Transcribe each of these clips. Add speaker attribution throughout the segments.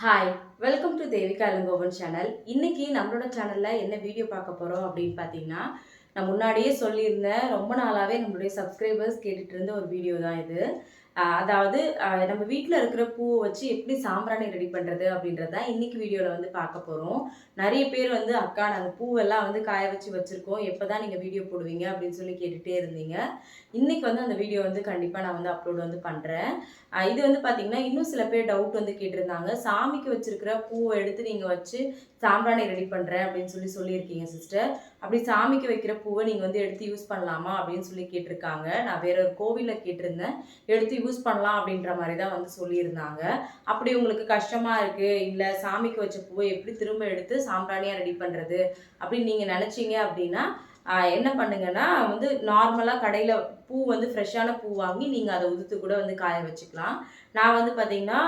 Speaker 1: Hi welcome to Devika Elangovan channel இன்னைக்கு நம்மளோட சேனலில் என்ன வீடியோ பார்க்க போகிறோம் அப்படின்னு பார்த்தீங்கன்னா நான் முன்னாடியே சொல்லியிருந்தேன் ரொம்ப நாளாகவே நம்மளுடைய சப்ஸ்கிரைபர்ஸ் கேட்டுட்டு இருந்த ஒரு வீடியோ தான் இது. அதாவது நம்ம வீட்டில் இருக்கிற பூவை வச்சு எப்படி சாம்பிராணி ரெடி பண்ணுறது அப்படின்றத இன்னைக்கு வீடியோவில் வந்து பார்க்க போகிறோம் நிறைய பேர் வந்து அக்கா நாங்கள் பூவெல்லாம் வந்து காய வச்சு வச்சுருக்கோம் எப்போ தான் நீங்கள் வீடியோ போடுவீங்க? அப்படின்னு சொல்லி கேட்டுகிட்டே இருந்தீங்க. இன்றைக்கி வந்து அந்த வீடியோ வந்து கண்டிப்பாக நான் வந்து அப்லோட் வந்து பண்ணுறேன் இது வந்து பார்த்தீங்கன்னா இன்னும் சில பேர் டவுட் வந்து கேட்டிருந்தாங்க. சாமிக்கு வச்சுருக்கிற பூவை எடுத்து நீங்கள் வச்சு சாம்பிராணி ரெடி பண்ணுறேன் அப்படின்னு சொல்லி சொல்லியிருக்கீங்க சிஸ்டர் அப்படி சாமிக்கு வைக்கிற பூவை நீங்கள் வந்து எடுத்து யூஸ் பண்ணலாமா அப்படின்னு சொல்லி கேட்டிருக்காங்க. நான் வேற ஒரு கோவிலில் கேட்டிருந்தேன். எடுத்து யூஸ் பண்ணலாம் அப்படின்ற மாதிரி தான் வந்து சொல்லியிருந்தாங்க. அப்படி உங்களுக்கு கஷ்டமாக இருக்குது இல்லை சாமிக்கு வச்ச பூவை எப்படி திரும்ப எடுத்து சாம்பிராணியாக ரெடி பண்ணுறது அப்படின்னு நீங்கள் நினச்சிங்க அப்படின்னா என்ன பண்ணுங்கன்னா வந்து நார்மலாக கடையில் பூ வந்து ஃப்ரெஷ்ஷான பூ வாங்கி நீங்கள் அதை உதுத்து கூட வந்து காய வச்சுக்கலாம். நான் வந்து பார்த்தீங்கன்னா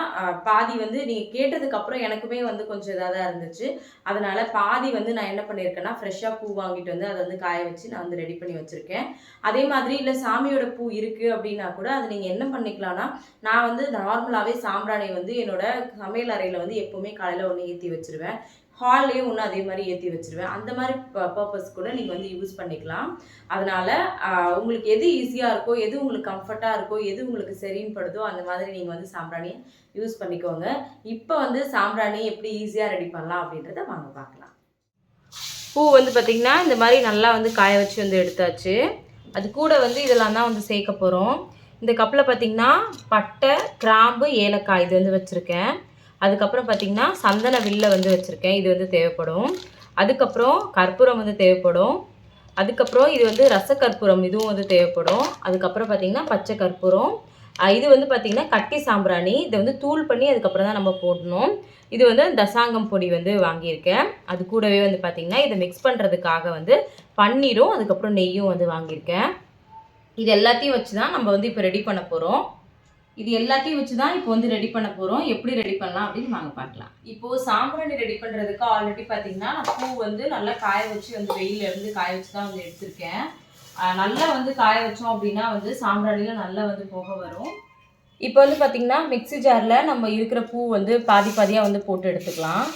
Speaker 1: பாதி வந்து நீங்கள் கேட்டதுக்கப்புறம் எனக்குமே வந்து கொஞ்சம் இதாக தான் இருந்துச்சு. அதனால் பாதி வந்து நான் என்ன பண்ணியிருக்கேன்னா ஃப்ரெஷ்ஷாக பூ வாங்கிட்டு வந்து அதை வந்து காய வச்சு நான் வந்து ரெடி பண்ணி வச்சுருக்கேன். அதே மாதிரி இல்லை சாமியோட பூ இருக்குது அப்படின்னா கூட அதை நீங்கள் என்ன பண்ணிக்கலாம்னா நான் வந்து நார்மலாகவே சாம்பிராணி வந்து என்னோட சமையல் அறையில் வந்து எப்போவுமே காலையில் ஒன்று ஏற்றி வச்சிருவேன். ஹால்லையும் ஒன்று அதே மாதிரி ஏற்றி வச்சிருவேன். அந்த மாதிரி பர்பஸ் கூட நீங்கள் வந்து யூஸ் பண்ணிக்கலாம். அதனால் உங்களுக்கு எது ஈஸியாக இருக்கோ எது உங்களுக்கு கம்ஃபர்ட்டாக இருக்கோ எது உங்களுக்கு சரின்னு படுதோ அந்த மாதிரி நீங்கள் வந்து சாம்பிராணி யூஸ் பண்ணிக்கோங்க. இப்போ வந்து சாம்பிராணி எப்படி ஈஸியாக ரெடி பண்ணலாம் அப்படின்றத வாங்க பார்க்கலாம். பூ வந்து பார்த்திங்கன்னா இந்த மாதிரி நல்லா வந்து காய வச்சு வந்து எடுத்தாச்சு. அது கூட வந்து இதெல்லாம் தான் வந்து சேர்க்க போகிறோம் இந்த கப்பில் பார்த்திங்கன்னா பட்டை கிராம்பு ஏலக்காய் இது வந்து வச்சுருக்கேன். அதுக்கப்புறம் பார்த்திங்கன்னா சந்தன வில்ல வந்து வச்சுருக்கேன். இது வந்து தேவைப்படும். அதுக்கப்புறம் கற்பூரம் வந்து தேவைப்படும். அதுக்கப்புறம் இது வந்து ரசக்கற்பூரம் இதுவும் வந்து தேவைப்படும். அதுக்கப்புறம் பார்த்திங்கன்னா பச்சை கற்பூரம். இது வந்து பார்த்திங்கன்னா கட்டி சாம்பிராணி. இதை வந்து தூள் பண்ணி அதுக்கப்புறம் தான் நம்ம போடணும். இது வந்து தசாங்கம் பொடி வந்து வாங்கியிருக்கேன். அது கூடவே வந்து பார்த்திங்கன்னா இதை மிக்ஸ் பண்ணுறதுக்காக வந்து பன்னீரும் அதுக்கப்புறம் நெய்யும் வந்து வாங்கியிருக்கேன். இது எல்லாத்தையும் வச்சு தான் நம்ம வந்து இப்போ ரெடி பண்ண போகிறோம் இது எல்லாத்தையும் வச்சு தான் இப்போ வந்து ரெடி பண்ண போகிறோம் எப்படி ரெடி பண்ணலாம் அப்படின்னு வாங்க பார்க்கலாம். இப்போது சாம்பிராணி ரெடி பண்ணுறதுக்கு ஆல்ரெடி பார்த்தீங்கன்னா நான் பூ வந்து நல்லா காய வச்சு வந்து வெயிலேருந்து இருந்து காய வச்சு தான் வந்து எடுத்திருக்கேன். நல்லா வந்து காய வச்சோம் அப்படின்னா வந்து சாம்பிராணியில் நல்லா வந்து போக வரும். இப்போ வந்து பார்த்திங்கன்னா மிக்ஸி ஜாரில் நம்ம இருக்கிற பூ வந்து பாதி பாதியாக வந்து போட்டு எடுத்துக்கலாம்.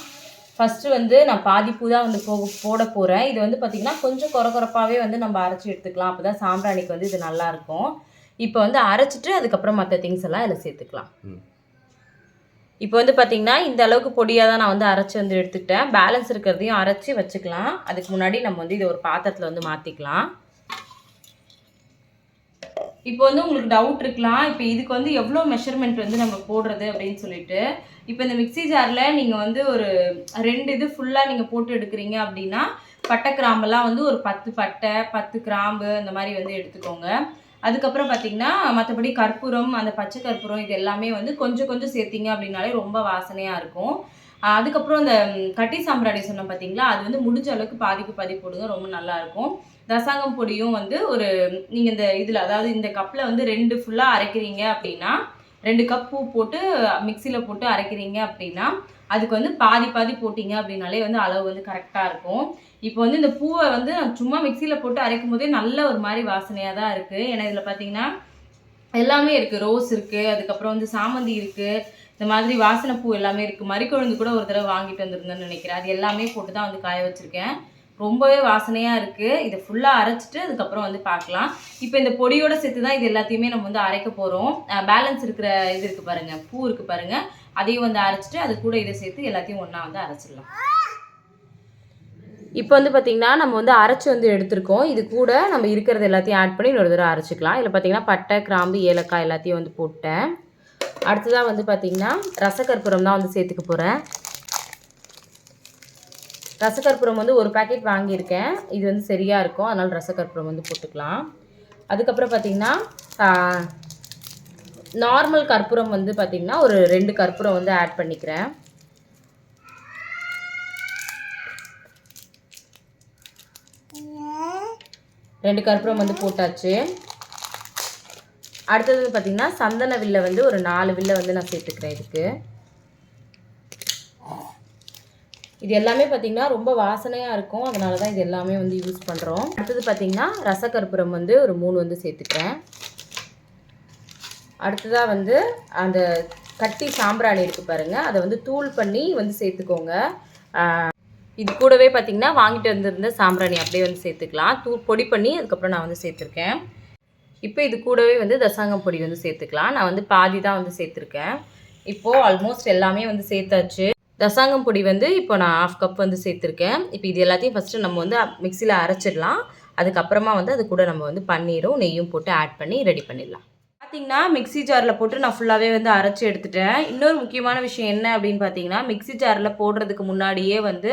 Speaker 1: ஃபஸ்ட்டு வந்து நான் பாதி பூ தான் வந்து போக போட போகிறேன் இது வந்து பார்த்திங்கன்னா கொஞ்சம் குறை குறப்பாகவே வந்து நம்ம அரைச்சி எடுத்துக்கலாம். அப்போ தான் சாம்பிராணிக்கு வந்து இது நல்லாயிருக்கும் இப்போ வந்து அரைச்சிட்டு அதுக்கப்புறம் மற்ற திங்ஸ் எல்லாம் இதில் சேர்த்துக்கலாம். இப்போ வந்து பார்த்திங்கன்னா இந்த அளவுக்கு பொடியாக தான் நான் வந்து அரைச்சி வந்து எடுத்துக்கிட்டேன். பேலன்ஸ் இருக்கிறதையும் அரைச்சி வச்சுக்கலாம். அதுக்கு முன்னாடி நம்ம வந்து இதை ஒரு பாத்திரத்தில் வந்து மாற்றிக்கலாம் இப்போ வந்து உங்களுக்கு டவுட் இருக்கலாம். இப்போ இதுக்கு வந்து எவ்வளோ மெஷர்மெண்ட் வந்து நம்ம போடுறது அப்படின்னு சொல்லிட்டு. இப்போ இந்த மிக்ஸி ஜாரில் நீங்கள் வந்து ஒரு ரெண்டு இது ஃபுல்லாக நீங்கள் போட்டு எடுக்கிறீங்க அப்படின்னா பட்டை கிராம்பெல்லாம் வந்து ஒரு பத்து பட்டை பத்து கிராம்பு அந்த மாதிரி வந்து எடுத்துக்கோங்க. அதுக்கப்புறம் பார்த்தீங்கன்னா மற்றபடி கற்பூரம் அந்த பச்சை கற்பூரம் இது எல்லாமே வந்து கொஞ்சம் கொஞ்சம் சேர்த்திங்க அப்படின்னாலே ரொம்ப வாசனையாக இருக்கும். அதுக்கப்புறம் இந்த கட்டி சாம்பிராணி சொன்னோம் பார்த்தீங்களா அது வந்து முடிஞ்ச அளவுக்கு பாதிக்கு பாதி போடுங்க ரொம்ப நல்லாயிருக்கும் தசாங்கம் பொடியும் வந்து ஒரு நீங்கள் இந்த இதில் அதாவது இந்த கப்பில் வந்து ரெண்டு ஃபுல்லாக அரைக்கிறீங்க அப்படின்னா ரெண்டு கப் பூ போட்டு மிக்சியில் போட்டு அரைக்கிறீங்க அப்படின்னா அதுக்கு வந்து பாதி பாதி போட்டிங்க அப்படின்னாலே வந்து அளவு வந்து கரெக்டாக இருக்கும். இப்போ வந்து இந்த பூவை வந்து நான் சும்மா மிக்சியில் போட்டு அரைக்கும் போதே நல்ல ஒரு மாதிரி வாசனையாக தான் இருக்குது ஏன்னா இதில் பார்த்தீங்கன்னா எல்லாமே இருக்குது ரோஸ் இருக்குது அதுக்கப்புறம் வந்து சாமந்தி இருக்குது இந்த மாதிரி வாசனை பூ எல்லாமே இருக்குது மறிக்கொழுந்து கூட ஒரு தடவை வாங்கிட்டு வந்திருந்தேன்னு நினைக்கிறேன். அது எல்லாமே போட்டு தான் வந்து காய வச்சுருக்கேன். ரொம்பவே வாசனையாக இருக்குது இதை ஃபுல்லாக அரைச்சிட்டு அதுக்கப்புறம் வந்து பார்க்கலாம் இப்போ இந்த பொடியோடு சேர்த்து தான் இது எல்லாத்தையுமே நம்ம வந்து அரைக்க போகிறோம் பேலன்ஸ் இருக்கிற இது இருக்குது பாருங்கள் பூ இருக்குது பாருங்கள் அதையும் வந்து அரைச்சிட்டு அது கூட இதை சேர்த்து எல்லாத்தையும் ஒன்றா வந்து அரைச்சிடலாம். இப்போ வந்து பார்த்திங்கன்னா நம்ம வந்து அரைச்சி வந்து எடுத்திருக்கோம். இது கூட நம்ம இருக்கிறது எல்லாத்தையும் ஆட் பண்ணி இன்னொரு தடவை அரைச்சிக்கலாம். இதில் பார்த்திங்கன்னா பட்டை கிராம்பு ஏலக்காய் எல்லாத்தையும் வந்து போட்டேன். அடுத்ததாக வந்து பார்த்திங்கன்னா ரசக்கற்பூரம் தான் வந்து சேர்த்துக்க போகிறேன் ரசக்கற்பூரம் வந்து ஒரு பேக்கெட் வாங்கியிருக்கேன். இது வந்து சரியாக இருக்கும். அதனால் ரசக்கற்பூரம் வந்து போட்டுக்கலாம். அதுக்கப்புறம் பார்த்திங்கன்னா நார்மல் கற்பூரம் வந்து பார்த்திங்கன்னா ஒரு ரெண்டு கற்பூரம் வந்து ஆட் பண்ணிக்கிறேன். ரெண்டு கற்பூரம் வந்து போட்டாச்சு. அடுத்தது பார்த்திங்கன்னா சந்தன வில்லை வந்து ஒரு நாலு வில்லை வந்து நான் சேர்த்துக்கிறேன் இதுக்கு. இது எல்லாமே பார்த்திங்கன்னா ரொம்ப வாசனையாக இருக்கும். அதனால தான் இது எல்லாமே வந்து யூஸ் பண்ணுறோம் அடுத்தது பார்த்திங்கன்னா ரசக்கற்பூரம் வந்து ஒரு மூணு வந்து சேர்த்துக்கிறேன். அடுத்ததாக வந்து அந்த கட்டி சாம்பிராணி இருக்குது பாருங்கள் அதை வந்து தூள் பண்ணி வந்து சேர்த்துக்கோங்க. இது கூடவே பார்த்தீங்கன்னா வாங்கிட்டு வந்திருந்த சாம்பிராணி அப்படியே வந்து சேர்த்துக்கலாம். தூள் பொடி பண்ணி அதுக்கப்புறம் நான் வந்து சேர்த்துருக்கேன். இப்போ இது கூடவே வந்து தசாங்கம் பொடி வந்து சேர்த்துக்கலாம். நான் வந்து பாதி தான் வந்து சேர்த்துருக்கேன். இப்போது ஆல்மோஸ்ட் எல்லாமே வந்து சேர்த்தாச்சு. ரசாங்கம் பொடி வந்து இப்போ நான் ஆஃப் கப் வந்து சேர்த்துருக்கேன். இப்போ இது எல்லாத்தையும் ஃபஸ்ட்டு நம்ம வந்து மிக்சியில் அரைச்சிடலாம். அதுக்கப்புறமா வந்து அது கூட நம்ம வந்து பன்னீரும் நெய்யும் போட்டு ஆட் பண்ணி ரெடி பண்ணிடலாம். பார்த்தீங்கன்னா மிக்ஸி ஜாரில் போட்டு நான் ஃபுல்லாகவே வந்து அரைச்சி எடுத்துட்டேன். இன்னொரு முக்கியமான விஷயம் என்ன அப்படின்னு பார்த்தீங்கன்னா மிக்சி ஜாரில் போடுறதுக்கு முன்னாடியே வந்து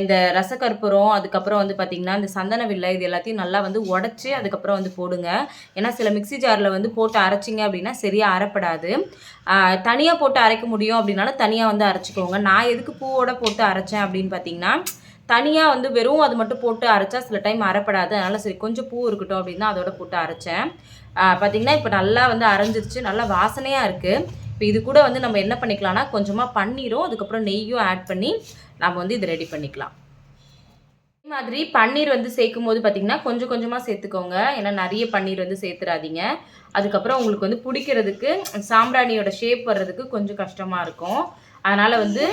Speaker 1: இந்த ரசக்கற்பூரம் அதுக்கப்புறம் வந்து பார்த்தீங்கன்னா இந்த சந்தன வில்லை இது எல்லாத்தையும் நல்லா வந்து உடச்சி அதுக்கப்புறம் வந்து போடுங்க. ஏன்னா சில மிக்ஸி ஜாரில் வந்து போட்டு அரைச்சிங்க அப்படின்னா சரியாக அரைப்படாது. தனியாக போட்டு அரைக்க முடியும் அப்படின்னாலும் தனியாக வந்து அரைச்சிக்கோங்க. நான் எதுக்கு பூவோட போட்டு அரைச்சேன் அப்படின்னு பார்த்தீங்கன்னா தனியாக வந்து வெறும் அது மட்டும் போட்டு அரைச்சா சில டைம் அரைப்படாது. அதனால் சரி கொஞ்சம் பூ இருக்கட்டும் அப்படின்னு தான் அதோட போட்டு அரைச்சேன். பார்த்தீங்கன்னா இப்போ நல்லா வந்து அரைஞ்சிருச்சு. நல்லா வாசனையாக இருக்குது இப்போ இது கூட வந்து நம்ம என்ன பண்ணிக்கலாம்னா கொஞ்சமாக பன்னீரும் அதுக்கப்புறம் நெய்யும் ஆட் பண்ணி நம்ம வந்து இது ரெடி பண்ணிக்கலாம். அதே மாதிரி பன்னீர் வந்து சேர்க்கும் போது பார்த்தீங்கன்னா கொஞ்சம் கொஞ்சமாக சேர்த்துக்கோங்க. ஏன்னா நிறைய பன்னீர் வந்து சேர்த்துறாதீங்க. அதுக்கப்புறம் உங்களுக்கு வந்து பிடிக்கிறதுக்கு சாம்பிராணியோட ஷேப் வர்றதுக்கு கொஞ்சம் கஷ்டமாக இருக்கும். அதனால் வந்து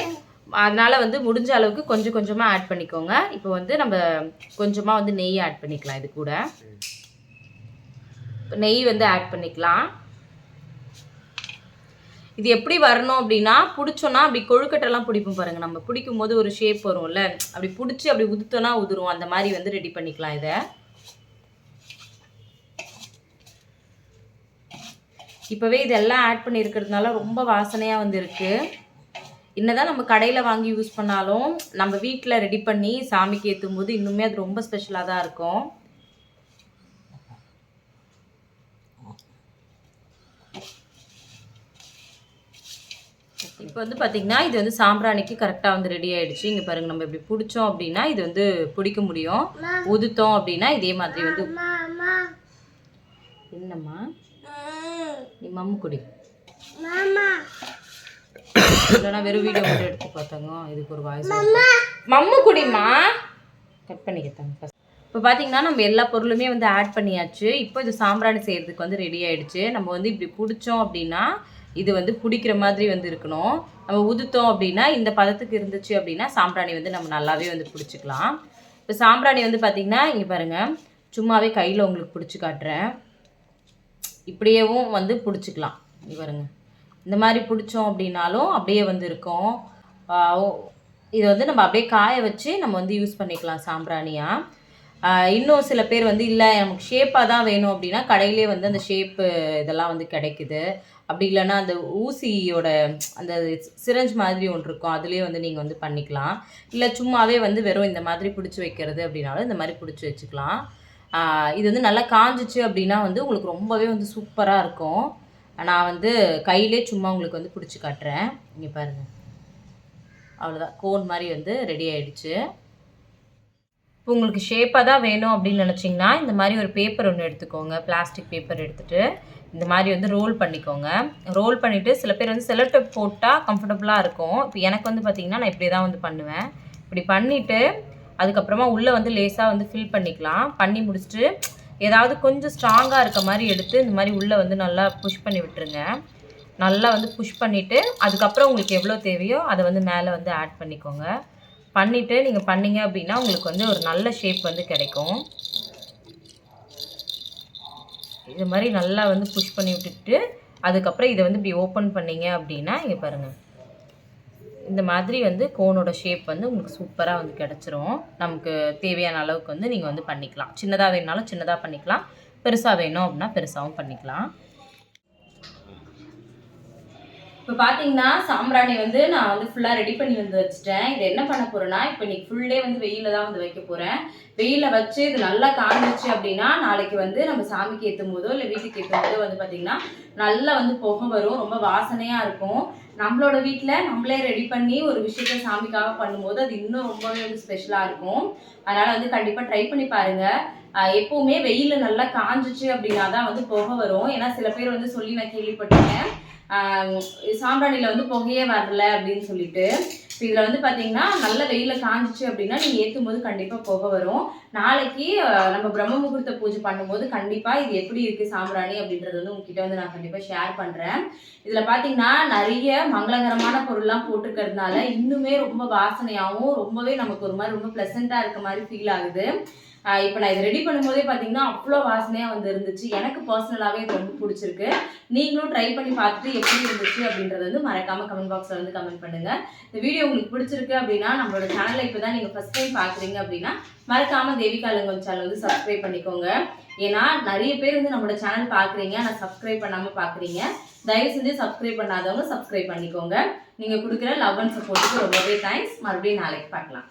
Speaker 1: அதனால் வந்து முடிஞ்ச அளவுக்கு கொஞ்சம் கொஞ்சமாக ஆட் பண்ணிக்கோங்க. இப்போ வந்து நம்ம கொஞ்சமாக வந்து நெய் ஆட் பண்ணிக்கலாம் இது கூட. இப்போ நெய் வந்து ஆட் பண்ணிக்கலாம். இது எப்படி வரணும் அப்படின்னா பிடிச்சோன்னா அப்படி கொழுக்கட்டெல்லாம் பிடிப்போம் பாருங்கள் நம்ம பிடிக்கும் போது ஒரு ஷேப் வரும்ல. அப்படி பிடிச்சி அப்படி உதுத்தோன்னா உதுரும். அந்த மாதிரி வந்து ரெடி பண்ணிக்கலாம் இதை. இப்போவே இதெல்லாம் ஆட் பண்ணியிருக்கிறதுனால ரொம்ப வாசனையாக வந்து இருக்குது என்னதான் நம்ம கடையில் வாங்கி யூஸ் பண்ணாலும் நம்ம வீட்டில் ரெடி பண்ணி சாமிக்கு ஏற்றும் போது இன்னுமே அது ரொம்ப ஸ்பெஷலாக தான் இருக்கும். இப்போ வந்து பார்த்திங்கன்னா இது வந்து சாம்பிராணிக்கு கரெக்டாக வந்து ரெடி ஆயிடுச்சு. இங்கே பாருங்க நம்ம இப்படி பிடிச்சோம் அப்படின்னா இது வந்து பிடிக்க முடியும். உதுத்தோம் அப்படின்னா இதே மாதிரி வந்து என்னம்மா? நீ மம்மு குடி இல்லைன்னா வெறும் வீடியோ மட்டும் எடுத்து பார்த்தாங்க. இதுக்கு ஒரு வாய்ஸ் மம்மு குடிமா கட் பண்ணிக்கிட்டாங்க ஃபஸ்ட் இப்போ பார்த்தீங்கன்னா நம்ம எல்லா பொருளுமே வந்து ஆட் பண்ணியாச்சு. இப்போ இது சாம்பிராணி செய்கிறதுக்கு வந்து ரெடி ஆகிடுச்சு நம்ம வந்து இப்படி பிடிச்சோம் அப்படின்னா இது வந்து பிடிக்கிற மாதிரி வந்து இருக்கணும். நம்ம உதுத்தோம் அப்படின்னா இந்த பதத்துக்கு இருந்துச்சு அப்படின்னா சாம்பிராணி வந்து நம்ம நல்லாவே வந்து பிடிச்சிக்கலாம். இப்போ சாம்பிராணி வந்து பார்த்திங்கன்னா இங்கே பாருங்கள் சும்மாவே கையில் உங்களுக்கு பிடிச்சி காட்டுறேன். இப்படியேவும் வந்து பிடிச்சிக்கலாம். இங்கே பாருங்க. இந்த மாதிரி பிடிச்சோம் அப்படின்னாலும் அப்படியே வந்து இருக்கும். இதை இது வந்து நம்ம அப்படியே காய வச்சு நம்ம வந்து யூஸ் பண்ணிக்கலாம் சாம்பிராணியாக இன்னும் சில பேர் வந்து இல்லை நமக்கு ஷேப்பாக தான் வேணும் அப்படின்னா கடையிலே வந்து அந்த ஷேப்பு இதெல்லாம் வந்து கிடைக்குது. அப்படி இல்லைன்னா அந்த ஊசியோட அந்த சிரஞ்ச் மாதிரி ஒன்று இருக்கும் அதுலேயே வந்து நீங்கள் வந்து பண்ணிக்கலாம். இல்லை சும்மாவே வந்து வெறும் இந்த மாதிரி பிடிச்சி வைக்கிறது அப்படின்னாலும் இந்த மாதிரி பிடிச்சி வச்சுக்கலாம். இது வந்து நல்லா காஞ்சிச்சு அப்படின்னா வந்து உங்களுக்கு ரொம்பவே வந்து சூப்பராக இருக்கும். நான் வந்து கையிலே சும்மா உங்களுக்கு வந்து பிடிச்சி காட்டுறேன். இங்கே பாருங்கள் அவ்வளோதான் கோன் மாதிரி வந்து ரெடி ஆகிடுச்சு இப்போ உங்களுக்கு ஷேப்பாக தான் வேணும் அப்படின்னு நினச்சிங்கன்னா இந்த மாதிரி ஒரு பேப்பர் ஒன்று எடுத்துக்கோங்க. பிளாஸ்டிக் பேப்பர் எடுத்துகிட்டு இந்த மாதிரி வந்து ரோல் பண்ணிக்கோங்க. ரோல் பண்ணிவிட்டு சில பேர் வந்து செலட்டப் போட்டால் கம்ஃபர்டபுளாக இருக்கும். இப்போ எனக்கு வந்து பார்த்திங்கன்னா நான் இப்படி தான் வந்து பண்ணுவேன். இப்படி பண்ணிவிட்டு அதுக்கப்புறமா உள்ளே வந்து லேசாக வந்து ஃபில் பண்ணிக்கலாம். பண்ணி முடிச்சுட்டு ஏதாவது கொஞ்சம் ஸ்ட்ராங்காக இருக்க மாதிரி எடுத்து இந்த மாதிரி உள்ளே வந்து நல்லா புஷ் பண்ணி விட்டுருங்க. நல்லா வந்து புஷ் பண்ணிவிட்டு அதுக்கப்புறம் உங்களுக்கு எவ்வளோ தேவையோ அதை வந்து மேலே வந்து ஆட் பண்ணிக்கோங்க. பண்ணிவிட்டு நீங்கள் பண்ணீங்க அப்படின்னா உங்களுக்கு வந்து ஒரு நல்ல ஷேப் வந்து கிடைக்கும். இது மாதிரி நல்லா வந்து புஷ் பண்ணி விட்டுட்டு அதுக்கப்புறம் இதை வந்து இப்படி ஓப்பன் பண்ணீங்க அப்படின்னா இங்கே பாருங்கள் இந்த மாதிரி வந்து கோனோட ஷேப் வந்து உங்களுக்கு சூப்பராக வந்து கிடச்சிரும். நமக்கு தேவையான அளவுக்கு வந்து நீங்கள் வந்து பண்ணிக்கலாம். சின்னதாக வேணுனாலும் சின்னதாக பண்ணிக்கலாம். பெருசாக வேணும் அப்படின்னா பெருசாகவும் பண்ணிக்கலாம். இப்போ பார்த்தீங்கன்னா சாம்பிராணி வந்து நான் வந்து ஃபுல்லாக ரெடி பண்ணி வந்து வச்சுட்டேன். இது என்ன பண்ண போகிறேன்னா இப்போ இன்னைக்கு ஃபுல்லே வந்து வெயிலில் தான் வந்து வைக்க போகிறேன் வெயிலில் வச்சு இது நல்லா காஞ்சிச்சு அப்படின்னா நாளைக்கு வந்து நம்ம சாமிக்கு ஏற்றும் போதோ இல்லை வீட்டுக்கு ஏற்றும் போதோ வந்து பார்த்திங்கன்னா நல்லா வந்து புகை வரும். ரொம்ப வாசனையாக இருக்கும். நம்மளோட வீட்டில் நம்மளே ரெடி பண்ணி ஒரு விஷயத்த சாமிக்காக பண்ணும்போது அது இன்னும் ரொம்பவே வந்து ஸ்பெஷலாக இருக்கும். அதனால் வந்து கண்டிப்பாக ட்ரை பண்ணி பாருங்கள் எப்போவுமே வெயில் நல்லா காஞ்சிச்சு அப்படின்னா தான் வந்து புகை வரும். ஏன்னா சில பேர் வந்து சொல்லி நான் கேள்விப்பட்டிருக்கேன். சாம்பிராணியில் வந்து புகையே வரல அப்படின்னு சொல்லிட்டு. இதில் வந்து பார்த்தீங்கன்னா நல்ல வெயிலில் காஞ்சிச்சு அப்படின்னா நீங்கள் ஏற்றும் போது கண்டிப்பாக புகை வரும். நாளைக்கு நம்ம பிரம்ம முகூர்த்த பூஜை பண்ணும்போது கண்டிப்பாக இது எப்படி இருக்குது சாம்பிராணி அப்படின்றது வந்து உங்ககிட்ட வந்து நான் கண்டிப்பாக ஷேர் பண்ணுறேன் இதில் பார்த்தீங்கன்னா நிறைய மங்களகரமான பொருள்லாம் போட்டிருக்கிறதுனால இன்னுமே ரொம்ப வாசனையாகவும் ரொம்பவே நமக்கு ஒரு மாதிரி ரொம்ப ப்ளசண்ட்டாக இருக்க மாதிரி ஃபீல் ஆகுது. இப்போ நான் இதை ரெடி பண்ணும்போதே பார்த்தீங்கன்னா அவ்வளோ வாசனையாக வந்து இருந்துச்சு. எனக்கு பர்சனலாகவே இது ரொம்ப பிடிச்சிருக்கு. நீங்களும் ட்ரை பண்ணி பார்த்துட்டு எப்படி இருந்துச்சு அப்படின்றத வந்து மறக்காமல் கமெண்ட் பாக்ஸில் வந்து கமெண்ட் பண்ணுங்கள் இந்த வீடியோ உங்களுக்கு பிடிச்சிருக்கு அப்படின்னா நம்மளோட சேனலை இப்போ தான் நீங்கள் ஃபஸ்ட் டைம் பார்க்குறீங்க அப்படின்னா மறக்காமல் தேவிகாலங்கம் சேனல் வந்து சப்ஸ்கிரைப் பண்ணிக்கோங்க. ஏன்னா நிறைய பேர் வந்து நம்மளோட சேனல் பார்க்குறீங்க ஆனால் சப்ஸ்கிரைப் பண்ணாமல் பார்க்குறீங்க தயவு செஞ்சு சப்ஸ்கிரைப் பண்ணாதவங்க சப்ஸ்கிரைப் பண்ணிக்கோங்க. நீங்கள் கொடுக்குற லவ் அண்ட் சப்போர்ட்டுக்கு ரொம்பவே தேங்க்ஸ் மறுபடியும் நாளைக்கு பார்க்கலாம்.